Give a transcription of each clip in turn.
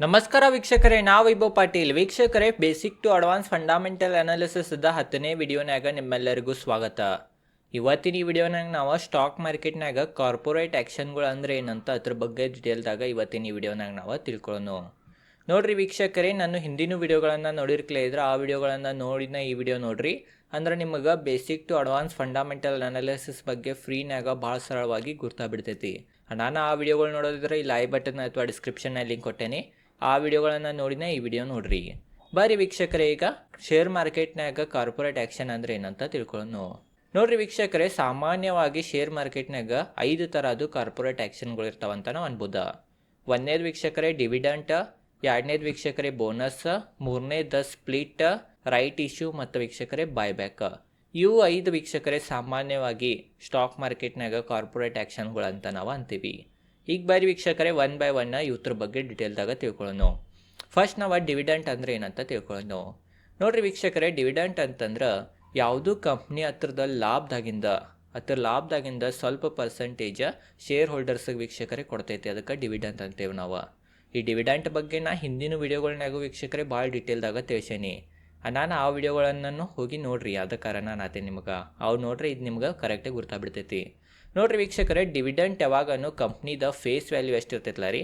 ನಮಸ್ಕಾರ ವೀಕ್ಷಕರೇ, ನಾವು ವೈಭವ್ ಪಾಟೀಲ್. ವೀಕ್ಷಕರೇ ಬೇಸಿಕ್ ಟು ಅಡ್ವಾನ್ಸ್ ಫಂಡಾಮೆಂಟಲ್ ಅನಾಲಿಸಿಸ್ದ ಹತ್ತನೇ ವಿಡಿಯೋನಾಗ ನಿಮ್ಮೆಲ್ಲರಿಗೂ ಸ್ವಾಗತ. ಇವತ್ತಿನ ಈ ವಿಡಿಯೋನಾಗ ನಾವು ಸ್ಟಾಕ್ ಮಾರ್ಕೆಟ್ನಾಗ ಕಾರ್ಪೊರೇಟ್ ಆ್ಯಕ್ಷನ್ಗಳು ಅಂದ್ರೆ ಏನಂತ ಅದ್ರ ಬಗ್ಗೆ ಡಿಟೇಲ್ದಾಗ ಇವತ್ತಿನ ಈ ವಿಡಿಯೋನಾಗ ನಾವು ತಿಳ್ಕೊಳ್ಳೋಣ ನೋಡ್ರಿ ವೀಕ್ಷಕರೇ, ನಾನು ಹಿಂದಿನ ವಿಡಿಯೋಗಳನ್ನು ನೋಡಿರ್ಕಲೇ ಇದ್ರೆ ಆ ವಿಡಿಯೋಗಳನ್ನು ನೋಡಿನ ಈ ವಿಡಿಯೋ ನೋಡ್ರಿ. ಅಂದ್ರೆ ನಿಮಗೆ basic to advance fundamental analysis ಬಗ್ಗೆ ಫ್ರೀನಾಗ ಭಾಳ ಸರಳವಾಗಿ ಗುರ್ತಾಬಿಡ್ತೈತಿ ನಾನು ಆ ವಿಡಿಯೋಗಳು ನೋಡೋದಿದ್ರೆ ಈ ಲೈ ಬಟನ್ ಅಥವಾ ಡಿಸ್ಕ್ರಿಪ್ಷನ್ನಲ್ಲಿ ಲಿಂಕ್ ಕೊಟ್ಟೇನೆ. ಆ ವಿಡಿಯೋಗಳನ್ನು ನೋಡಿನೇ ಈ ವಿಡಿಯೋ ನೋಡ್ರಿ. ಬರೀ ವೀಕ್ಷಕರೇ, ಈಗ ಶೇರ್ ಮಾರ್ಕೆಟ್ನಾಗ ಕಾರ್ಪೊರೇಟ್ ಆ್ಯಕ್ಷನ್ ಅಂದ್ರೆ ಏನಂತ ತಿಳ್ಕೊಳ್ಳೋಣ ನೋಡ್ರಿ ವೀಕ್ಷಕರೇ, ಸಾಮಾನ್ಯವಾಗಿ ಶೇರ್ ಮಾರ್ಕೆಟ್ನಾಗ ಐದು ಥರದ್ದು ಕಾರ್ಪೊರೇಟ್ ಆ್ಯಕ್ಷನ್ಗಳು ಇರ್ತಾವಂತ ನಾವು ಅನ್ಬೋದು. ಒಂದನೇದು ವೀಕ್ಷಕರೇ ಡಿವಿಡೆಂಟ್ ಎರಡನೇದು ವೀಕ್ಷಕರೇ ಬೋನಸ್ ಮೂರನೇದು ಸ್ಪ್ಲಿಟ್ ರೈಟ್ ಇಶ್ಯೂ ಮತ್ತು ವೀಕ್ಷಕರೇ ಬಾಯ್ಬ್ಯಾಕ್ ಇವು ಐದು ವೀಕ್ಷಕರೇ ಸಾಮಾನ್ಯವಾಗಿ ಸ್ಟಾಕ್ ಮಾರ್ಕೆಟ್ನಾಗ ಕಾರ್ಪೊರೇಟ್ ಆ್ಯಕ್ಷನ್ಗಳು ಅಂತ ನಾವು ಅಂತೀವಿ. ಈಗ ಬಾರಿ ವೀಕ್ಷಕರೇ ಒನ್ ಬೈ ಒನ್ ಇವ್ರ ಬಗ್ಗೆ ಡಿಟೇಲ್ದಾಗ ತಿಳ್ಕೊಳ್ಳೋಣ. ಫಸ್ಟ್ ನಾವು ಡಿವಿಡೆಂಟ್ ಅಂದ್ರೆ ಏನಂತ ತಿಳ್ಕೊಳ್ಳೋಣ. ನೋಡ್ರಿ ವೀಕ್ಷಕರೇ ಡಿವಿಡೆಂಟ್ ಅಂತಂದ್ರೆ ಯಾವುದೂ ಕಂಪ್ನಿ ಹತ್ರದ ಲಾಭದಾಗಿಂದ ಅದ್ರ ಲಾಭದಾಗಿಂದ ಸ್ವಲ್ಪ ಪರ್ಸೆಂಟೇಜ್ ಶೇರ್ ಹೋಲ್ಡರ್ಸ್ಗೆ ವೀಕ್ಷಕರೇ ಕೊಡ್ತೈತಿ. ಅದಕ್ಕೆ ಡಿವಿಡೆಂಟ್ ಅಂತೇವೆ ನಾವು. ಈ ಡಿವಿಡೆಂಟ್ ಬಗ್ಗೆ ನಾ ಹಿಂದಿನ ವಿಡಿಯೋಗಳ್ನಾಗೂ ವೀಕ್ಷಕರೇ ಭಾಳ ಡಿಟೇಲ್ದಾಗ ತಿಳಿಸೇನಿ. ನಾನು ಆ ವಿಡಿಯೋಗಳನ್ನು ಹೋಗಿ ನೋಡ್ರಿ. ಅದ ಕಾರಣ ನಾತೆ ನಿಮ್ಗೆ? ಅವು ನೋಡ್ರಿ ಇದು ನಿಮ್ಗೆ ಕರೆಕ್ಟಾಗಿ ಗುರ್ತಾಗ್ಬಿಡ್ತೈತಿ ನೋಡ್ರಿ ವೀಕ್ಷಕರೇ ಡಿವಿಡೆಂಟ್ ಯಾವಾಗನು ಕಂಪ್ನಿದ ಫೇಸ್ ವ್ಯಾಲ್ಯೂ ಎಷ್ಟು ಇರ್ತೈತಲ್ಲ ರೀ?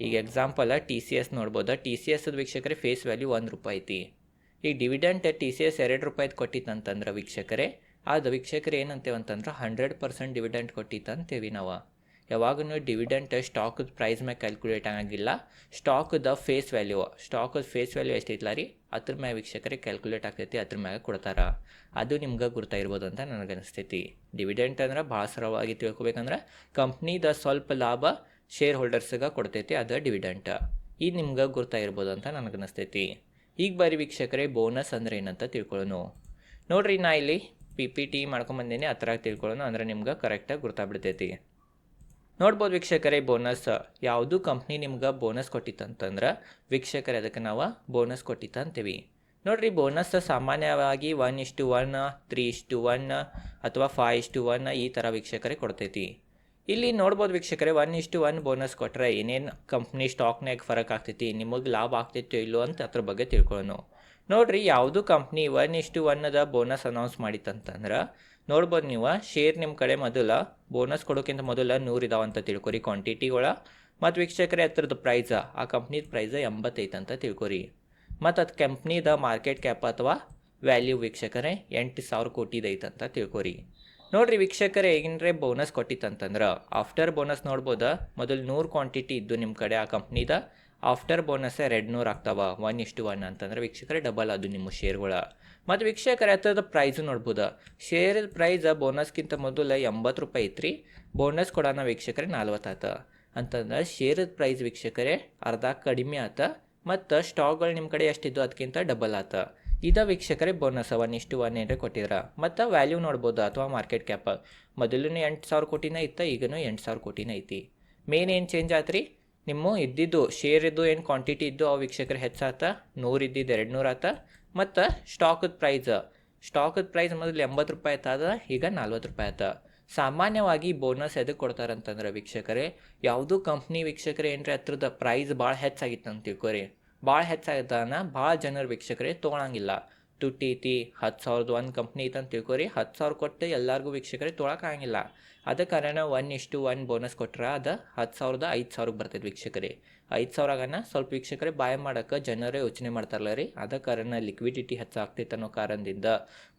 ಈಗ ಎಕ್ಸಾಂಪಲ್ ಟಿ ಸಿ ಎಸ್ ನೋಡ್ಬೋದು. ಟಿ ಸಿ ಎಸ್ ವೀಕ್ಷಕರೇ ಫೇಸ್ ವ್ಯಾಲ್ಯೂ ಒಂದು ರೂಪಾಯಿ ಐತಿ. ಈಗ ಡಿವಿಡೆಂಟ್ ಟಿ ಸಿ ಎಸ್ ಎರಡು ರೂಪಾಯಿದು ಕೊಟ್ಟಿತ್ತಂತಂದ್ರೆ ವೀಕ್ಷಕರೇ ಅದು ವೀಕ್ಷಕರು ಏನಂತೇವೆ ಅಂತಂದ್ರೆ ಹಂಡ್ರೆಡ್ ಪರ್ಸೆಂಟ್ ಡಿವಿಡೆಂಟ್ ಕೊಟ್ಟಿತ್ತಂತೇವಿ ನಾವು. ಯಾವಾಗೂ ಡಿವಿಡೆಂಟ್ ಸ್ಟಾಕ್ ಪ್ರೈಸ್ ಮೇಲೆ ಕ್ಯಾಲ್ಕುಲೇಟ್ ಆಗಂಗಿಲ್ಲ. ಸ್ಟಾಕದ ಫೇಸ್ ವ್ಯಾಲ್ಯೂ ಸ್ಟಾಕದ ಫೇಸ್ ವ್ಯಾಲ್ಯೂ ಎಷ್ಟೈತಲ್ಲ ರೀ? ಅದ್ರ ಮ್ಯಾಗ ವೀಕ್ಷಕರಿಗೆ ಕ್ಯಾಲ್ಕುಲೇಟ್ ಆಗ್ತೈತಿ, ಅದ್ರ ಮ್ಯಾಗ ಕೊಡ್ತಾರೆ. ಅದು ನಿಮ್ಗೆ ಗುರ್ತಾಯಿರ್ಬೋದು ಅಂತ ನನಗೆ ಅನಿಸ್ತೈತಿ. ಡಿವಿಡೆಂಟ್ ಅಂದ್ರೆ ಭಾಳ ಸರಳವಾಗಿ ತಿಳ್ಕೊಬೇಕಂದ್ರೆ ಕಂಪ್ನಿದ ಸ್ವಲ್ಪ ಲಾಭ ಶೇರ್ ಹೋಲ್ಡರ್ಸ್ಗೆ ಕೊಡ್ತೈತಿ ಅದು ಡಿವಿಡೆಂಟ್ ಈಗ ನಿಮ್ಗೆ ಗುರ್ತಾಯಿರ್ಬೋದು ಅಂತ ನನಗೆ ಅನಿಸ್ತೈತಿ. ಈಗ ಬರೀ ವೀಕ್ಷಕರೇ ಬೋನಸ್ ಅಂದ್ರೆ ಏನಂತ ತಿಳ್ಕೊಳ್ಳೋನು ನೋಡ್ರಿ ನಾ ಇಲ್ಲಿ ಪಿ ಪಿ ಟಿ ಮಾಡ್ಕೊಂಬಂದೇನೆ ಹತ್ರ ತಿಳ್ಕೊಳ್ಳೋಣ ಅಂದ್ರೆ ನಿಮ್ಗೆ ಕರೆಕ್ಟಾಗಿ ಗುರ್ತಾಗ್ಬಿಡ್ತೈತಿ. ನೋಡ್ಬೋದು ವೀಕ್ಷಕರೇ ಬೋನಸ್ ಯಾವುದು ಕಂಪ್ನಿ ನಿಮ್ಗೆ ಬೋನಸ್ ಕೊಟ್ಟಿತ್ತಂತಂದ್ರೆ, ವೀಕ್ಷಕರೇ, ಅದಕ್ಕೆ ನಾವು ಬೋನಸ್ ಕೊಟ್ಟಿತ್ತಂತೀವಿ. ನೋಡ್ರಿ ಬೋನಸ್ ಸಾಮಾನ್ಯವಾಗಿ ಒನ್ ಇಷ್ಟು ಒನ್ ತ್ರೀ ಇಷ್ಟು ಒನ್ ಅಥವಾ ಫೈವ್ ಇಷ್ಟು ಒನ್ ಈ ಥರ ವೀಕ್ಷಕರೇ ಕೊಡ್ತೈತಿ. ಇಲ್ಲಿ ನೋಡ್ಬೋದು ವೀಕ್ಷಕರೇ ಒನ್ ಇಷ್ಟು ಒನ್ ಬೋನಸ್ ಕೊಟ್ಟರೆ ಏನೇನು ಕಂಪ್ನಿ ಸ್ಟಾಕ್ನಾಗ ಫರಕ್ ಆಗ್ತೈತಿ, ನಿಮಗೆ ಲಾಭ ಆಗ್ತೈತೋ ಇಲ್ಲೋ ಅಂತ ಅದ್ರ ಬಗ್ಗೆ ತಿಳ್ಕೊಳ್ಳೋಣ ನೋಡ್ರಿ, ಯಾವುದು ಕಂಪ್ನಿ ಒನ್ ಇಷ್ಟು ಒನ್ನದ ಬೋನಸ್ ಅನೌನ್ಸ್ ಮಾಡಿತ್ತಂತಂದ್ರೆ ನೋಡ್ಬೋದು ನೀವು ಶೇರ್ ನಿಮ್ಮ ಕಡೆ ಮೊದಲ ಬೋನಸ್ ಕೊಡೋಕ್ಕಿಂತ ಮೊದಲ ನೂರು ಇದಾವಂತ ತಿಳ್ಕೊರಿ ಕ್ವಾಂಟಿಟಿಗಳ ಮತ್ತು ವೀಕ್ಷಕರೇ ಹತ್ರದ ಪ್ರೈಸ ಆ ಕಂಪ್ನಿದ ಪ್ರೈಸ ಎಂಬತ್ತೈತೆ ಅಂತ ತಿಳ್ಕೊರಿ. ಮತ್ತು ಅದು ಕಂಪ್ನಿದ ಮಾರ್ಕೆಟ್ ಕ್ಯಾಪ್ ಅಥವಾ ವ್ಯಾಲ್ಯೂ ವೀಕ್ಷಕರೇ, ಎಂಟು ಸಾವಿರ ಕೋಟಿದೈತೆ ಅಂತ ತಿಳ್ಕೊರಿ. ನೋಡ್ರಿ ವೀಕ್ಷಕರೇ ಏನ್ರೇ ಬೋನಸ್ ಕೊಟ್ಟಿತ್ತಂತಂದ್ರೆ ಆಫ್ಟರ್ ಬೋನಸ್ ನೋಡ್ಬೋದು? ಮೊದಲು ನೂರು ಕ್ವಾಂಟಿಟಿ ಇದ್ದು ನಿಮ್ಮ ಕಡೆ ಆ ಕಂಪ್ನಿದ ಆಫ್ಟರ್ ಬೋನಸ್ ಎರಡು ನೂರು ಆಗ್ತಾವ ಒನ್ ಇಷ್ಟು ಒನ್ ಅಂತಂದ್ರೆ ವೀಕ್ಷಕರೇ ಡಬಲ್ ಅದು ನಿಮ್ಮ ಶೇರ್ಗಳ ಮತ್ತು ವೀಕ್ಷಕರ ಹತ್ರದ ಪ್ರೈಸ್ ನೋಡ್ಬೋದು. ಶೇರ್ ಪ್ರೈಸ್ ಬೋನಸ್ಗಿಂತ ಮೊದಲು ಎಂಬತ್ತು ರೂಪಾಯಿ ಐತ್ರಿ. ಬೋನಸ್ ಕೊಡೋಣ ವೀಕ್ಷಕರೇ, ನಲ್ವತ್ತಾತ. ಅಂತಂದ್ರೆ ಶೇರದ ಪ್ರೈಸ್ ವೀಕ್ಷಕರೇ, ಅರ್ಧ ಕಡಿಮೆ ಆತ. ಮತ್ತು ಸ್ಟಾಕ್ಗಳು ನಿಮ್ಮ ಕಡೆ ಎಷ್ಟಿದ್ದು ಅದಕ್ಕಿಂತ ಡಬಲ್ ಆತ. ಇದ ವೀಕ್ಷಕರೇ ಬೋನಸ್ ಒನ್ ಇಷ್ಟು ಒನ್ ಏನರ ಕೊಟ್ಟಿದ್ರ. ಮತ್ತು ವ್ಯಾಲ್ಯೂ ನೋಡ್ಬೋದು, ಅಥವಾ ಮಾರ್ಕೆಟ್ ಕ್ಯಾಪ್ ಮೊದಲು ಎಂಟು ಸಾವಿರ ಕೋಟಿನ ಇತ್ತ, ಈಗನೂ ಎಂಟು ಸಾವಿರ ಕೋಟಿನ ಐತಿ. ಮೇನ್ ಏನು ಚೇಂಜ್ ಆತ್ರಿ? ನಿಮ್ಮ ಇದ್ದಿದ್ದು ಶೇರ್ ಇದ್ದು ಏನು ಕ್ವಾಂಟಿಟಿ ಇದ್ದು, ಆ ವೀಕ್ಷಕರು, ಹೆಚ್ಚಾತ? ನೂರು ಇದ್ದಿದ್ದು ಎರಡು ನೂರು ಆತ. ಮತ್ತು ಸ್ಟಾಕದ ಪ್ರೈಸ್ ಸ್ಟಾಕದ ಪ್ರೈಸ್ ಮೊದಲು ಎಂಬತ್ತು ರೂಪಾಯಿ ಆಯ್ತದ ಈಗ ನಲ್ವತ್ತು ರೂಪಾಯಿ ಆಯ್ತ. ಸಾಮಾನ್ಯವಾಗಿ ಬೋನಸ್ ಎದಕ್ಕೆ ಕೊಡ್ತಾರಂತಂದ್ರೆ ವೀಕ್ಷಕರೇ, ಯಾವುದೂ ಕಂಪ್ನಿ ವೀಕ್ಷಕರೇ ಏನ್ರಿ ಹತ್ರದ ಪ್ರೈಸ್ ಭಾಳ ಹೆಚ್ಚಾಗಿತ್ತು ಅಂತ ತಿಳ್ಕೊರಿ. ಭಾಳ ಹೆಚ್ಚಾಗಿದ್ದಾನ, ಭಾಳ ಜನರು ವೀಕ್ಷಕರೇ ತೊಗೊಳಂಗಿಲ್ಲ ತುಟ್ಟಿ ಐತಿ, ಹತ್ತು ಸಾವಿರದ ಒಂದು ಕಂಪ್ನಿ ಐತಂತ ತಿಳ್ಕೊರಿ, ಹತ್ತು ಸಾವಿರ ಕೊಟ್ಟು ಎಲ್ಲರಿಗೂ ವೀಕ್ಷಕರೇ ತೊಳಕಾಗಿಲ್ಲ ಅದ ಕಾರಣ ಒನ್ ಇಷ್ಟು ಒನ್ ಬೋನಸ್ ಕೊಟ್ರೆ ಅದು ಹತ್ತು ಸಾವಿರದ ಐದು ಸಾವಿರಕ್ಕೆ ಬರ್ತೈತೆ ವೀಕ್ಷಕರೇ. ಐದು ಸಾವಿರಗನ ಸ್ವಲ್ಪ ವೀಕ್ಷಕರೇ ಬಾಯ್ ಮಾಡೋಕೆ ಜನರೇ ಯೋಚನೆ ಮಾಡ್ತಾರಲ್ಲ ರೀ. ಅದ ಕಾರಣ ಲಿಕ್ವಿಡಿಟಿ ಹೆಚ್ಚಾಗ್ತೈತೆ ಅನ್ನೋ ಕಾರಣದಿಂದ.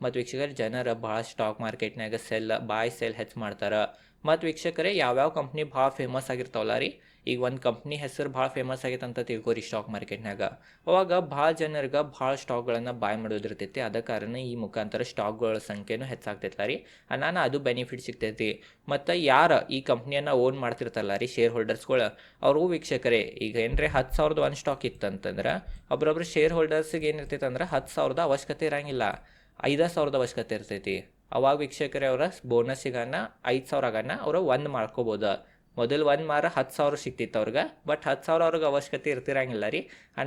ಮತ್ತು ವೀಕ್ಷಕರೇ, ಜನರು ಭಾಳ ಸ್ಟಾಕ್ ಮಾರ್ಕೆಟ್ನಾಗ ಸೆಲ್ ಬಾಯ್ ಸೆಲ್ ಹೆಚ್ಚು ಮಾಡ್ತಾರೆ. ಮತ್ತು ವೀಕ್ಷಕರೇ, ಯಾವ್ಯಾವ ಕಂಪ್ನಿ ಭಾಳ ಫೇಮಸ್ ಆಗಿರ್ತಾವಲ್ಲ ರೀ? ಈಗ ಒಂದು ಕಂಪ್ನಿ ಹೆಸರು ಭಾಳ ಫೇಮಸ್ ಆಗೈತೆ ಅಂತ ತಿಳ್ಕೊರಿ ಸ್ಟಾಕ್ ಮಾರ್ಕೆಟ್ನಾಗ ಅವಾಗ ಭಾಳ ಜನರಿಗೆ ಭಾಳ ಸ್ಟಾಕ್ಗಳನ್ನು ಬಾಯ್ ಮಾಡೋದಿರ್ತೈತಿ. ಅದ ಕಾರಣ ಈ ಮುಖಾಂತರ ಸ್ಟಾಕ್ಗಳ ಸಂಖ್ಯೆನೂ ಹೆಚ್ಚಾಗ್ತೈತಲ್ಲ ರೀ. ನಾನು ಅದು ಬೆನಿಫಿಟ್ ಸಿಗ್ತೈತಿ. ಮತ್ತು ಯಾರು ಈ ಕಂಪ್ನಿಯನ್ನು ಓನ್ ಮಾಡ್ತಿರ್ತಲ್ಲ ರೀ ಶೇರ್ ಹೋಲ್ಡರ್ಸ್ಗಳು ಅವರು ವೀಕ್ಷಕರೇ, ಈಗ ಏನ್ರಿ ಹತ್ತು ಸಾವಿರದ ಒಂದು ಸ್ಟಾಕ್ ಇತ್ತಂತಂದ್ರೆ ಒಬ್ರೊಬ್ರು ಶೇರ್ ಹೋಲ್ಡರ್ಸಿಗೆ ಏನಿರ್ತೈತೆ ಅಂದ್ರೆ ಹತ್ತು ಸಾವಿರದ ಅವಶ್ಯಕತೆ ಇರಂಗಿಲ್ಲ. ಐದು ಸಾವಿರದ ಅವಶ್ಯಕತೆ ಇರ್ತೈತಿ. ಅವಾಗ ವೀಕ್ಷಕರೇ ಅವರ ಬೋನಸ್ಸಿಗನ್ನ ಐದು ಸಾವಿರ ಆಗನ್ನ ಅವರು ಒಂದು ಮಾಡ್ಕೋಬೋದು. ಮೊದಲು ಒಂದು ಮಾರ ಹತ್ತು ಸಾವಿರ ಸಿಕ್ತಿತ್ತು ಅವ್ರಿಗೆ ಬಟ್ ಹತ್ತು ಸಾವಿರ ಅವ್ರಿಗೆ ಅವಶ್ಯಕತೆ ಇರ್ತಿರಂಗಿಲ್ಲ ರೀ.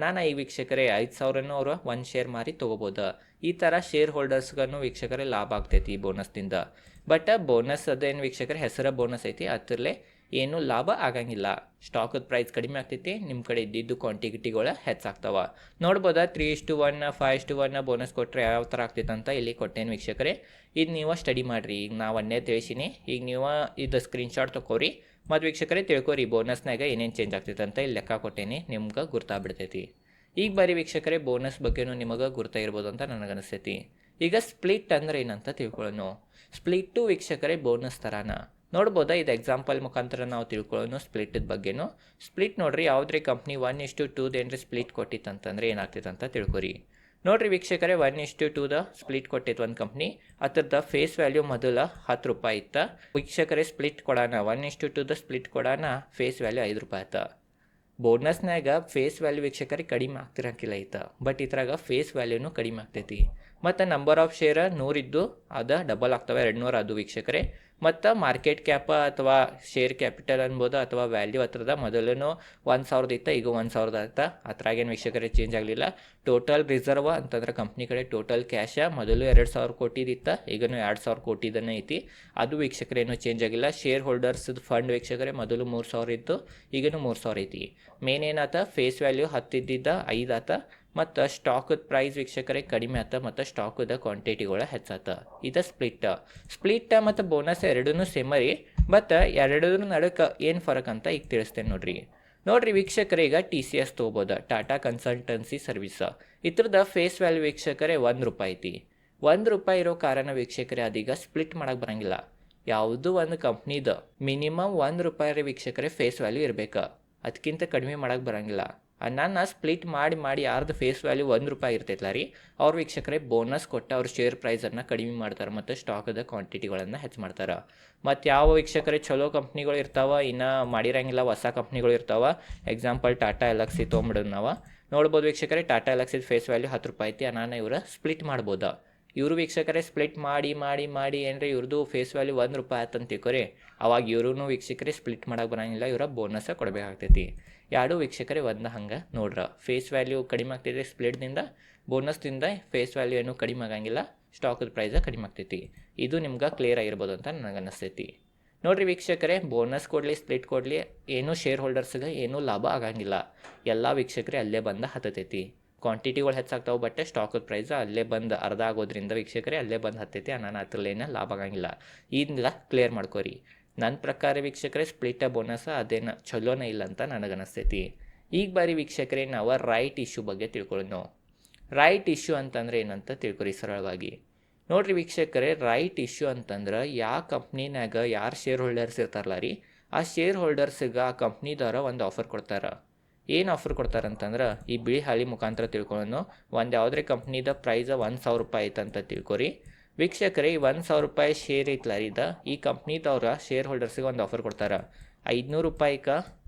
ನಾನು ಈ ವೀಕ್ಷಕರೇ ಐದು ಸಾವಿರನೂ ಅವರು ಒಂದು ಶೇರ್ ಮಾರಿ ತೊಗೋಬೋದು. ಈ ಥರ ಶೇರ್ ಹೋಲ್ಡರ್ಸ್ಗೂ ವೀಕ್ಷಕರೇ ಲಾಭ ಆಗ್ತೈತಿ ಈ ಬೋನಸ್ದಿಂದ ಬಟ್ ಬೋನಸ್ ಅದೇನು ವೀಕ್ಷಕರ, ಹೆಸರ ಬೋನಸ್ ಐತಿ, ಅದರಲ್ಲೇ ಏನೂ ಲಾಭ ಆಗಂಗಿಲ್ಲ. ಸ್ಟಾಕದ ಪ್ರೈಸ್ ಕಡಿಮೆ ಆಗ್ತೈತಿ ನಿಮ್ಮ ಕಡೆ ಇದ್ದಿದ್ದು ಕ್ವಾಂಟಿಟಿಗಳು ಹೆಚ್ಚಾಗ್ತಾವ. ನೋಡ್ಬೋದಾ ತ್ರೀ ಇಷ್ಟು ಒನ್ ಫೈವ್ ಇಷ್ಟು ಒನ್ ಬೋನಸ್ ಕೊಟ್ಟರೆ ಯಾವ ಥರ ಆಗ್ತೈತೆ ಅಂತ ಇಲ್ಲಿ ಕೊಟ್ಟೇನು ವೀಕ್ಷಕರೇ. ಇದು ನೀವು ಸ್ಟಡಿ ಮಾಡಿರಿ. ಈಗ ನಾವು ಒಂದೇ ತಿಳಿಸೀನಿ. ಈಗ ನೀವು ಇದು ಸ್ಕ್ರೀನ್ಶಾಟ್ ತೊಗೋರಿ ಮತ್ತು ವೀಕ್ಷಕರೇ ತಿಳ್ಕೊರಿ ಬೋನಸ್ನಾಗ ಏನೇನು ಚೇಂಜ್ ಆಗ್ತೈತೆ ಅಂತ ಇಲ್ಲಿ ಲೆಕ್ಕ ಕೊಟ್ಟೇನಿ. ನಿಮ್ಗೆ ಗುರ್ತಾಗ್ಬಿಡ್ತೈತಿ ಈಗ ಬರೀ ವೀಕ್ಷಕರೇ ಬೋನಸ್ ಬಗ್ಗೆನೂ ನಿಮಗೆ ಇರ್ಬೋದು ಅಂತ ನನಗನ್ನಿಸ್ತೈತಿ ಈಗ ಸ್ಪ್ಲಿಟ್ ಅಂದ್ರೆ ಏನಂತ ತಿಳ್ಕೊಳ್ಳೋಣ ಸ್ಪ್ಲಿಟ್ಟು ವೀಕ್ಷಕರೇ ಬೋನಸ್ ಥರಾನ ನೋಡ್ಬೋದಾ? ಇದು ಎಕ್ಸಾಂಪಲ್ ಮುಖಾಂತರ ನಾವು ತಿಳ್ಕೊಳ್ಳೋಣ ಸ್ಪ್ಲಿಟ್ ಬಗ್ಗೆನೂ. ಸ್ಪ್ಲಿಟ್ ನೋಡ್ರಿ, ಯಾವುದ್ರಿ ಕಂಪ್ನಿ ಒನ್ ಇಷ್ಟು ಟೂದು ಏನ್ರಿ ಸ್ಪ್ಲಿಟ್ ಕೊಟ್ಟಿತ್ತಂತಂದ್ರೆ ಏನಾಗ್ತೈತೆ ಅಂತ ತಿಳ್ಕೊರಿ. ನೋಡ್ರಿ ವೀಕ್ಷಕರೇ ಒನ್ ಇಷ್ಟು ದ ಸ್ಪ್ಲಿಟ್ ಕೊಟ್ಟಿತ್ತು ಒಂದು ಕಂಪ್ನಿ ಅದ್ರದ್ದು ಫೇಸ್ ವ್ಯಾಲ್ಯೂ ಮೊದಲ ಹತ್ತು ರೂಪಾಯಿ ಇತ್ತ. ವೀಕ್ಷಕರೇ, ಸ್ಪ್ಲಿಟ್ ಕೊಡೋಣ ಒನ್ ಇಷ್ಟು ದ ಸ್ಪ್ಲಿಟ್ ಕೊಡೋಣ ಫೇಸ್ ವ್ಯಾಲ್ಯೂ ಐದು ರೂಪಾಯಿ ಆಯ್ತಾ ಬೋನಸ್ನಾಗ ಫೇಸ್ ವ್ಯಾಲ್ಯೂ ವೀಕ್ಷಕರಿಗೆ ಕಡಿಮೆ ಆಗ್ತಿರಂಗಿಲ್ಲ ಐತ ಬಟ್ ಇದ್ರಾಗ ಫೇಸ್ ವ್ಯಾಲ್ಯೂನು ಕಡಿಮೆ ಆಗ್ತೈತಿ. ಮತ್ತು ನಂಬರ್ ಆಫ್ ಶೇರ್ ನೂರಿದ್ದು ಅದು ಡಬಲ್ ಆಗ್ತವೆ ಎರಡು ನೂರು ಅದು ವೀಕ್ಷಕರೇ. ಮತ್ತು ಮಾರ್ಕೆಟ್ ಕ್ಯಾಪ ಅಥವಾ ಶೇರ್ ಕ್ಯಾಪಿಟಲ್ ಅನ್ಬೋದು ಅಥವಾ ವ್ಯಾಲ್ಯೂ ಹತ್ರದ ಮೊದಲೂ ಒಂದು ಸಾವಿರದ ಇತ್ತು ಈಗ ಒಂದು ಸಾವಿರದ ಆಯ್ತ ಅದ್ರಾಗೇನು ವೀಕ್ಷಕರೇ ಚೇಂಜ್ ಆಗಲಿಲ್ಲ. ಟೋಟಲ್ ರಿಸರ್ವ್ ಅಂತಂದ್ರೆ ಕಂಪ್ನಿ ಕಡೆ ಟೋಟಲ್ ಕ್ಯಾಶ ಮೊದಲು ಎರಡು ಸಾವಿರ ಕೋಟಿದಿತ್ತ ಈಗನೂ ಎರಡು ಸಾವಿರ ಕೋಟಿದನೇ ಐತಿ. ಅದು ವೀಕ್ಷಕರೇನು ಚೇಂಜ್ ಆಗಿಲ್ಲ. ಶೇರ್ ಹೋಲ್ಡರ್ಸ್ ಫಂಡ್ ವೀಕ್ಷಕರೇ ಮೊದಲು ಮೂರು ಸಾವಿರ ಇತ್ತು, ಈಗನೂ ಮೂರು ಸಾವಿರ ಐತಿ. ಮೇನ್ ಏನಾತ ಫೇಸ್ ವ್ಯಾಲ್ಯೂ ಹತ್ತಿದ್ದ ಐದು ಆತ. ಮತ್ತು ಸ್ಟಾಕದ ಪ್ರೈಸ್ ವೀಕ್ಷಕರೇ ಕಡಿಮೆ ಆತ ಮತ್ತು ಸ್ಟಾಕದ ಕ್ವಾಂಟಿಟಿಗಳು ಹೆಚ್ಚಾತ. ಇದು ಸ್ಪ್ಲಿಟ್ ಸ್ಪ್ಲಿಟ್ ಮತ್ತು ಬೋನಸ್ ಎರಡೂ ಸೇಮರಿ, ಮತ್ತು ಎರಡರ ಏನು ಫರಕ್ ಅಂತ ಈಗ ತಿಳಿಸ್ತೇನೆ ನೋಡ್ರಿ. ನೋಡ್ರಿ ವೀಕ್ಷಕರೇ, ಈಗ ಟಿ ಸಿ ಎಸ್ ತೊಗೋಬೋದು ಟಾಟಾ ಕನ್ಸಲ್ಟೆನ್ಸಿ ಸರ್ವಿಸ್ ಇದ್ರದ ಫೇಸ್ ವ್ಯಾಲ್ಯೂ ವೀಕ್ಷಕರೇ ಒಂದು ರೂಪಾಯಿ ಐತಿ. ಒಂದು ರೂಪಾಯಿ ಇರೋ ಕಾರಣ ವೀಕ್ಷಕರೇ ಅದೀಗ ಸ್ಪ್ಲಿಟ್ ಮಾಡಕ್ಕೆ ಬರಂಗಿಲ್ಲ. ಯಾವುದೂ ಒಂದು ಕಂಪ್ನಿದು ಮಿನಿಮಮ್ ಒಂದು ರೂಪಾಯಿ ವೀಕ್ಷಕರೇ ಫೇಸ್ ವ್ಯಾಲ್ಯೂ ಇರಬೇಕು. ಅದಕ್ಕಿಂತ ಕಡಿಮೆ ಮಾಡಕ್ಕೆ ಬರಂಗಿಲ್ಲ. ನನ್ನ ಸ್ಪ್ಲಿಟ್ ಮಾಡಿ ಮಾಡಿ ಯಾರ್ದು ಫೇಸ್ ವ್ಯಾಲ್ಯೂ ಒಂದು ರೂಪಾಯಿ ಇರ್ತೈತಲ್ಲ ರೀ, ಅವ್ರ ವೀಕ್ಷಕರೇ ಬೋನಸ್ ಕೊಟ್ಟು ಅವ್ರ ಶೇರ್ ಪ್ರೈಸನ್ನು ಕಡಿಮೆ ಮಾಡ್ತಾರೆ ಮತ್ತು ಸ್ಟಾಕದ ಕ್ವಾಂಟಿಟಿಗಳನ್ನು ಹೆಚ್ಚು ಮಾಡ್ತಾರೆ. ಮತ್ತು ಯಾವ ವೀಕ್ಷಕರೇ ಚಲೋ ಕಂಪ್ನಿಗಳು ಇರ್ತಾವ, ಇನ್ನು ಮಾಡಿರಂಗಿಲ್ಲ ಹೊಸ ಕಂಪ್ನಿಗಳು ಇರ್ತಾವ ಎಕ್ಸಾಂಪಲ್ ಟಾಟಾ ಎಲಕ್ಸಿ ತೊಗೊಂಬಿಡೋದು ನಾವು. ನೋಡ್ಬೋದು ವೀಕ್ಷಕರೇ ಟಾಟಾ ಎಲಕ್ಸಿದ ಫೇಸ್ ವ್ಯಾಲ್ಯೂ ಹತ್ತು ರೂಪಾಯಿ ಐತಿ ನಾನು ಇವ್ರು ಸ್ಪ್ಲಿಟ್ ಮಾಡ್ಬೋದು. ಇವರು ವೀಕ್ಷಕರೇ ಸ್ಪ್ಲಿಟ್ ಮಾಡಿ ಮಾಡಿ ಮಾಡಿ ಏನ್ರಿ ಇವ್ರದ್ದು ಫೇಸ್ ವ್ಯಾಲ್ಯೂ ಒಂದು ರೂಪಾಯಿ ಆಯ್ತು ತಿಳ್ಕೊರಿ. ಅವಾಗ ಇವ್ರೂ ವೀಕ್ಷಕರೇ ಸ್ಪ್ಲಿಟ್ ಮಾಡಕ್ಕೆ ಬರೋಂಗಿಲ್ಲ, ಇವರ ಬೋನಸ್ಸ ಕೊಡಬೇಕಾಗ್ತೈತಿ. ಎರಡು ವೀಕ್ಷಕರೇ ಒಂದು ಹಂಗೆ ನೋಡ್ರ. ಫೇಸ್ ವ್ಯಾಲ್ಯೂ ಕಡಿಮೆ ಆಗ್ತೈತಿ ಸ್ಪ್ಲಿಟ್ದಿಂದ ಬೋನಸ್ದಿಂದ ಫೇಸ್ ವ್ಯಾಲ್ಯೂ ಏನೂ ಕಡಿಮೆ ಆಗಂಗಿಲ್ಲ ಸ್ಟಾಕದ ಪ್ರೈಸ ಕಡಿಮೆ ಆಗ್ತೈತಿ. ಇದು ನಿಮ್ಗೆ ಕ್ಲಿಯರ್ ಆಗಿರ್ಬೋದು ಅಂತ ನನಗೆ ಅನ್ನಿಸ್ತೈತಿ ನೋಡ್ರಿ ವೀಕ್ಷಕರೇ ಬೋನಸ್ ಕೊಡಲಿ ಸ್ಪ್ಲಿಟ್ ಕೊಡಲಿ, ಏನೂ ಶೇರ್ ಹೋಲ್ಡರ್ಸ್ಗೆ ಏನೂ ಲಾಭ ಆಗಂಗಿಲ್ಲ. ಎಲ್ಲ ವೀಕ್ಷಕರೇ ಅಲ್ಲೇ ಬಂದ ಹತ್ತತೈತಿ. ಕ್ವಾಂಟಿಟಿಗಳು ಹೆಚ್ಚಾಗ್ತಾವೆ ಬಟ್ ಸ್ಟಾಕದ ಪ್ರೈಸ್ ಅಲ್ಲೇ ಬಂದು ಅರ್ಧ ಆಗೋದ್ರಿಂದ ವೀಕ್ಷಕರೇ ಅಲ್ಲೇ ಬಂದು ಹತ್ತೈತಿ ನಾನು ಅದ್ರಲ್ಲೇನ ಲಾಭ ಆಗಂಗಿಲ್ಲ. ಇದನ್ನೆಲ್ಲ ಕ್ಲಿಯರ್ ಮಾಡ್ಕೋರಿ. ನನ್ನ ಪ್ರಕಾರ ವೀಕ್ಷಕರೇ ಸ್ಪ್ಲಿಟ್ ಬೋನಸ್ ಅದೇನು, ಚಲೋನೇ ಇಲ್ಲ ಅಂತ ನನಗನ್ನಿಸ್ತೈತಿ. ಈಗ ಬಾರಿ ವೀಕ್ಷಕರೇ, ನಾವು ರೈಟ್ ಇಶ್ಯೂ ಬಗ್ಗೆ ತಿಳ್ಕೊಳ್ಳೋಣ. ರೈಟ್ ಇಶ್ಯೂ ಅಂತಂದ್ರೆ ಏನಂತ ತಿಳ್ಕೊರಿ ಸರಳವಾಗಿ. ನೋಡ್ರಿ ವೀಕ್ಷಕರೇ ರೈಟ್ ಇಶ್ಯೂ ಅಂತಂದ್ರೆ ಯಾವ ಕಂಪ್ನಿನಾಗ ಯಾರು ಶೇರ್ ಹೋಲ್ಡರ್ಸ್ ಇರ್ತಾರಲ್ಲ ರೀ, ಆ ಶೇರ್ ಹೋಲ್ಡರ್ಸ್ಗೆ ಆ ಕಂಪ್ನಿದವರ ಒಂದು ಆಫರ್ ಕೊಡ್ತಾರೆ. ಏನು ಆಫರ್ ಕೊಡ್ತಾರಂತಂದ್ರೆ ಈ ಬಿಳಿ ಹಾಳಿ ಮುಖಾಂತರ ತಿಳ್ಕೊಳ್ಳೋಣ. ಒಂದು ಯಾವುದೇ ಕಂಪ್ನಿದ ಪ್ರೈಸ ಒಂದು ಸಾವಿರ ರೂಪಾಯಿ ಐತಂತ ತಿಳ್ಕೊರಿ. ವೀಕ್ಷಕರೇ, ಈ ಒಂದು ಸಾವಿರ ರೂಪಾಯಿ ಶೇರ್ ಐತಲ್ಲ ಇದ. ಈ ಕಂಪ್ನಿದವ್ರ ಶೇರ್ ಹೋಲ್ಡರ್ಸಿಗೆ ಒಂದು ಆಫರ್ ಕೊಡ್ತಾರೆ. ಐದುನೂರು ರೂಪಾಯಿಗೆ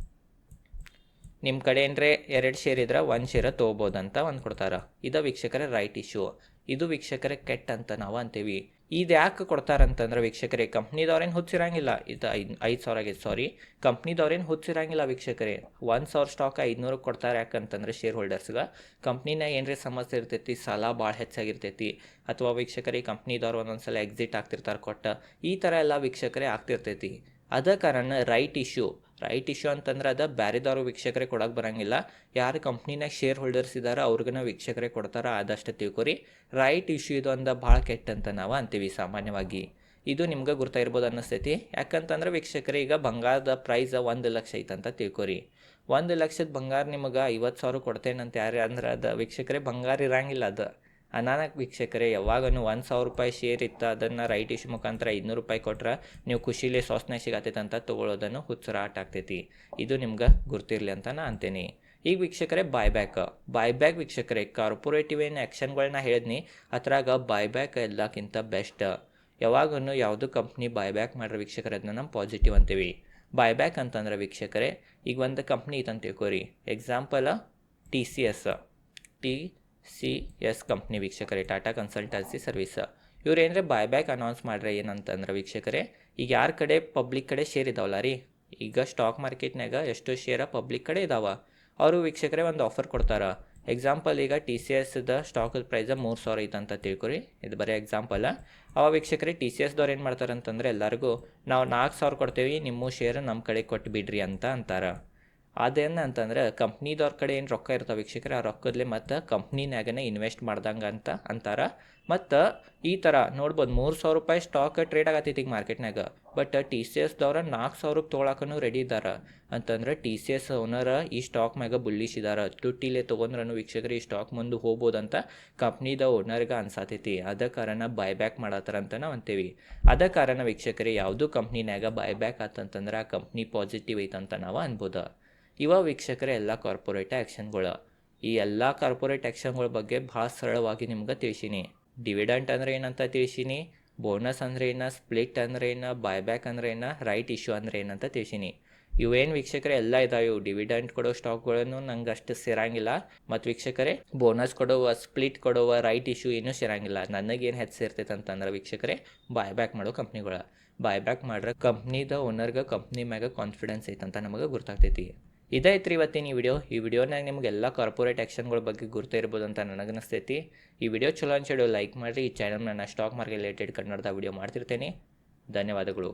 ನಿಮ್ಮ ಕಡೆ ಏನರೆ ಎರಡು ಶೇರ್ ಇದ್ರೆ, ಒಂದು ಶೇರ ತೊಗೋಬೋದಂತ ಒಂದು ಕೊಡ್ತಾರೆ. ಇದು ವೀಕ್ಷಕರ ರೈಟ್ ಇಶ್ಯೂ ಇದು ವೀಕ್ಷಕರೇ ಕೆಟ್ಟ ಅಂತ ನಾವು ಅಂತೀವಿ. ಇದು ಯಾಕೆ ಕೊಡ್ತಾರಂತಂದ್ರೆ ವೀಕ್ಷಕರೇ, ಕಂಪ್ನಿದವ್ರೇನು ಹುಚ್ಚಿರಂಗಿಲ್ಲ. ಇದು ಐದು ಐದು ಸಾವಿರ ಆಗಿದೆ ಸಾರಿ ಕಂಪ್ನಿದವ್ರೇನು ಹುಚ್ಚಿರಂಗಿಲ್ಲ ವೀಕ್ಷಕರೇ. ಒಂದು ಸಾವಿರ ಸ್ಟಾಕ್ ಐದುನೂರಕ್ಕೆ ಕೊಡ್ತಾರೆ ಯಾಕಂತಂದ್ರೆ ಶೇರ್ ಹೋಲ್ಡರ್ಸ್ಗೆ ಕಂಪ್ನಿನಾಗ ಏನರೇ ಸಮಸ್ಯೆ ಇರ್ತೈತಿ, ಸಾಲ ಭಾಳ ಹೆಚ್ಚಾಗಿರ್ತೈತಿ. ಅಥವಾ ವೀಕ್ಷಕರೇ, ಕಂಪ್ನಿದವ್ರು ಒಂದೊಂದು ಸಲ ಎಕ್ಸಿಟ್ ಆಗ್ತಿರ್ತಾರೆ ಕೊಟ್ಟ. ಈ ಥರ ಎಲ್ಲ ವೀಕ್ಷಕರೇ ಆಗ್ತಿರ್ತೈತಿ. ಅದ ಕಾರಣ ರೈಟ್ ಇಶ್ಯೂ ರೈಟ್ ಇಶ್ಯೂ ಅಂತಂದ್ರೆ ಅದು ಬ್ಯಾರೆದವ್ರು ವೀಕ್ಷಕರೇ ಕೊಡಕ್ಕೆ ಬರಂಗಿಲ್ಲ. ಯಾರು ಕಂಪ್ನಿನಾಗ ಶೇರ್ ಹೋಲ್ಡರ್ಸ್ ಇದ್ದಾರೆ ಅವ್ರಿಗನ ವೀಕ್ಷಕರೇ ಕೊಡ್ತಾರೆ, ಆದಷ್ಟು ತಿಳ್ಕೊರಿ. ರೈಟ್ ಇಶ್ಯೂ ಇದು ಅಂದ ಭಾಳ ಕೆಟ್ಟಂತ ನಾವು ಅಂತೀವಿ ಸಾಮಾನ್ಯವಾಗಿ. ಇದು ನಿಮ್ಗೆ ಗುರ್ತಾಗಿರ್ಬೋದು ಅನ್ನಿಸ್ತೈತಿ. ಯಾಕಂತಂದ್ರೆ ವೀಕ್ಷಕರೇ ಈಗ ಬಂಗಾರದ ಪ್ರೈಸ್ ಒಂದು ಲಕ್ಷ ಐತಂತ ತಿಳ್ಕೊರಿ. ಒಂದು ಲಕ್ಷದ ಬಂಗಾರ ನಿಮಗೆ ಐವತ್ತು ಸಾವಿರ ಅಂತ ಯಾರು ಅಂದ್ರೆ ಅದು ವೀಕ್ಷಕರೇ ಬಂಗಾರ ಇರಂಗಿಲ್ಲ ಅದು. ಅನಾನಕ್ ವೀಕ್ಷಕರೇ, ಯಾವಾಗನು ಒಂದು ಸಾವಿರ ರೂಪಾಯಿ ಶೇರ್ ಇತ್ತು, ಅದನ್ನು ರೈಟ್ ಇಶ್ಯೂ ಮುಖಾಂತರ ಇನ್ನೂರು ರೂಪಾಯಿ ಕೊಟ್ರೆ ನೀವು ಖುಷಿಲೇ ಸೋಸ್ನೆ ಸಿಗತ್ತೈತೆ ಅಂತ ತೊಗೊಳೋದನ್ನು ಹುಚ್ಚರ ಆಟ ಆಗ್ತೈತಿ. ಇದು ನಿಮ್ಗೆ ಗುರ್ತಿರಲಿ ಅಂತ ನಾನು ಅಂತೀನಿ. ಈಗ ವೀಕ್ಷಕರೇ ಬಾಯ್ಬ್ಯಾಕ್ ಬಾಯ್ಬ್ಯಾಕ್ ವೀಕ್ಷಕರೇ ಕಾರ್ಪೊರೇಟಿವ್ ಏನು ಆ್ಯಕ್ಷನ್ಗಳನ್ನ ಹೇಳಿದ್ನಿ, ಅದ್ರಾಗ ಬಾಯ್ಬ್ಯಾಕ್ ಎಲ್ಲಕ್ಕಿಂತ ಬೆಸ್ಟ್ ಯಾವಾಗೂ ಯಾವುದು ಕಂಪ್ನಿ ಬಾಯ್ಬ್ಯಾಕ್ ಮಾಡ್ರೆ ವೀಕ್ಷಕರೇ ಅದನ್ನ ನಮ್ಮ ಪಾಸಿಟಿವ್ ಅಂತೀವಿ. ಬಾಯ್ಬ್ಯಾಕ್ ಅಂತಂದ್ರೆ ವೀಕ್ಷಕರೇ, ಈಗ ಒಂದು ಕಂಪ್ನಿ ಇತ್ತಂತ ತಿಳ್ಕೊರಿ. Example T C S T C S company ವೀಕ್ಷಕರೇ, ಟಾಟಾ ಕನ್ಸಲ್ಟೆನ್ಸಿ ಸರ್ವಿಸ್. ಇವ್ರು ಏನರ ಬಾಯ್ ಬ್ಯಾಕ್ ಅನೌನ್ಸ್ ಮಾಡ್ರೆ ಏನಂತಂದ್ರೆ ವೀಕ್ಷಕರೇ, ಈಗ ಯಾರ ಕಡೆ ಪಬ್ಲಿಕ್ ಕಡೆ ಶೇರ್ ಇದಾವಲ್ಲ ರೀ? ಈಗ ಸ್ಟಾಕ್ ಮಾರ್ಕೆಟ್ನಾಗ ಎಷ್ಟು ಶೇರ ಪಬ್ಲಿಕ್ ಕಡೆ ಇದಾವ. ಅವರು ವೀಕ್ಷಕರೇ ಒಂದು ಆಫರ್ ಕೊಡ್ತಾರೆ. ಎಕ್ಸಾಂಪಲ್ ಈಗ ಟಿ ಸಿ ಎಸ್ದ ಸ್ಟಾಕದ ಪ್ರೈಸ ಮೂರು ಸಾವಿರ ಐತಂತ ತಿಳ್ಕೊರಿ. ಇದು ಬರೀ ಎಕ್ಸಾಂಪಲ್ ಅವ ವೀಕ್ಷಕರೇ ಟಿ ಸಿ ಎಸ್ದವ್ರು ಏನು ಮಾಡ್ತಾರೆ ಅಂತಂದರೆ ಎಲ್ಲರಿಗೂ, ನಾವು ನಾಲ್ಕು ಸಾವಿರ ಕೊಡ್ತೇವೆ, ನಿಮ್ಮ ಶೇರ್ ನಮ್ಮ ಕಡೆ ಕೊಟ್ಟು ಬಿಡ್ರಿ ಅಂತ ಅಂತಾರೆ. ಅದೇನು ಅಂತಂದ್ರೆ ಕಂಪ್ನಿದವ್ರ ಕಡೆ ಏನು ರೊಕ್ಕ ಇರ್ತಾವೆ ವೀಕ್ಷಕರ, ಆ ರೊಕ್ಕದ್ಲೆ ಮತ್ತು ಕಂಪ್ನಿನಾಗನೇ ಇನ್ವೆಸ್ಟ್ ಮಾಡ್ದಂಗೆ ಅಂತ ಅಂತಾರೆ. ಮತ್ತು ಈ ಥರ ನೋಡ್ಬೋದು, ಮೂರು ಸಾವಿರ ರೂಪಾಯಿ ಸ್ಟಾಕ್ ಟ್ರೇಡ್ ಆಗತ್ತೈತಿ ಈಗ ಮಾರ್ಕೆಟ್ನಾಗ ಬಟ್ ಟಿ ಸಿ ಎಸ್ದವ್ರ ನಾಲ್ಕು ಸಾವಿರಕ್ಕೆ ತೊಗೊಳಕನು ರೆಡಿ ಇದ್ದಾರೆ. ಅಂತಂದ್ರೆ ಟಿ ಸಿ ಎಸ್ ಓನರ್ ಈ ಸ್ಟಾಕ್ ಮ್ಯಾಗ ಬುಲ್ಲಿಶ್ ಇದ್ದಾರೆ ತುಟ್ಟಿಲೆ ತೊಗೊಂಡ್ರನು ವೀಕ್ಷಕರು ಈ ಸ್ಟಾಕ್ ಮುಂದೆ ಹೋಗ್ಬೋದಂತ ಕಂಪ್ನಿದ ಓನರ್ಗೆ ಅನ್ಸಾತೈತಿ. ಅದ ಕಾರಣ ಬೈಬ್ಯಾಕ್ ಮಾಡತ್ತಾರ ಅಂತ ನಾವು ಅಂತೀವಿ. ಅದ ಕಾರಣ ವೀಕ್ಷಕರೇ ಯಾವುದೂ ಬೈ ಬ್ಯಾಕ್ ಆತಂತಂದ್ರೆ ಆ ಕಂಪ್ನಿ ಪಾಸಿಟಿವ್ ಐತಂತ ನಾವು ಅನ್ಬೋದು. ಇವ ವೀಕ್ಷಕರೇ, ಎಲ್ಲ ಕಾರ್ಪೊರೇಟ್ ಆ್ಯಕ್ಷನ್ಗಳು. ಈ ಎಲ್ಲ ಕಾರ್ಪೊರೇಟ್ ಆ್ಯಕ್ಷನ್ಗಳ ಬಗ್ಗೆ ಭಾಳ ಸರಳವಾಗಿ ನಿಮ್ಗೆ ತಿಳಿಸೀನಿ. ಡಿವಿಡೆಂಟ್ ಅಂದ್ರೆ ಏನಂತ ತಿಳಿಸೀನಿ, ಬೋನಸ್ ಅಂದ್ರೆ ಏನ, ಸ್ಪ್ಲಿಟ್ ಅಂದ್ರೆ ಏನ ಬೈಬ್ಯಾಕ್ ಅಂದ್ರೆ ಏನ ರೈಟ್ ಇಶ್ಯೂ ಅಂದ್ರೆ ಏನಂತ ತಿಳಿಸೀನಿ. ಇವೇನು ವೀಕ್ಷಕರೇ, ಎಲ್ಲ ಇದಾವೆ. ಇವು ಡಿವಿಡೆಂಟ್ ಕೊಡೋ ಸ್ಟಾಕ್ಗಳನ್ನು ನಂಗೆ ಅಷ್ಟು ಸಿರಂಗಿಲ್ಲ. ಮತ್ತು ವೀಕ್ಷಕರೇ, ಬೋನಸ್ ಕೊಡುವ, ಸ್ಪ್ಲಿಟ್ ಕೊಡುವ ರೈಟ್ ಇಶ್ಯೂ ಏನೂ ಸೇರಂಗಿಲ್ಲ. ನನಗೇನು ಹೆಚ್ಚು ಸೇರ್ತೈತೆ ಅಂತಂದ್ರೆ ವೀಕ್ಷಕರೇ ಬೈಬ್ಯಾಕ್ ಮಾಡೋ ಕಂಪ್ನಿಗಳು. ಬೈಬ್ಯಾಕ್ ಮಾಡ್ರೆ ಕಂಪ್ನಿದ ಓನರ್ಗೆ ಕಂಪ್ನಿ ಮ್ಯಾಗ ಕಾನ್ಫಿಡೆನ್ಸ್ ಐತಂತ ನಮಗೆ ಗೊತ್ತಾಗ್ತೈತಿ ಇದೈತ್ರಿ ಇವತ್ತಿನ ಈ ವಿಡಿಯೋ ಈ ವಿಡಿಯೋನಾಗ ನಿಮ್ಗೆ ಎಲ್ಲ ಕಾರ್ಪೊರೇಟ್ ಆ್ಯಕ್ಷನ್ಗಳ ಬಗ್ಗೆ ಗುರ್ತಾ ಇರ್ಬೋದು ಅಂತ ನನಗೆ ಅನಿಸ್ತೈತಿ ಈ ವಿಡಿಯೋ ಚಲೋ ಅನ್ಸಿಡೋ ಲೈಕ್ ಮಾಡಿರಿ. ಈ ಚಾನಲ್ ನಾನು ಸ್ಟಾಕ್ ಮಾರ್ಕೆಟ್ ರಿಲೇಟೆಡ್ ಕನ್ನಡದ ವಿಡಿಯೋ ಮಾಡ್ತಿರ್ತೇನೆ. ಧನ್ಯವಾದಗಳು.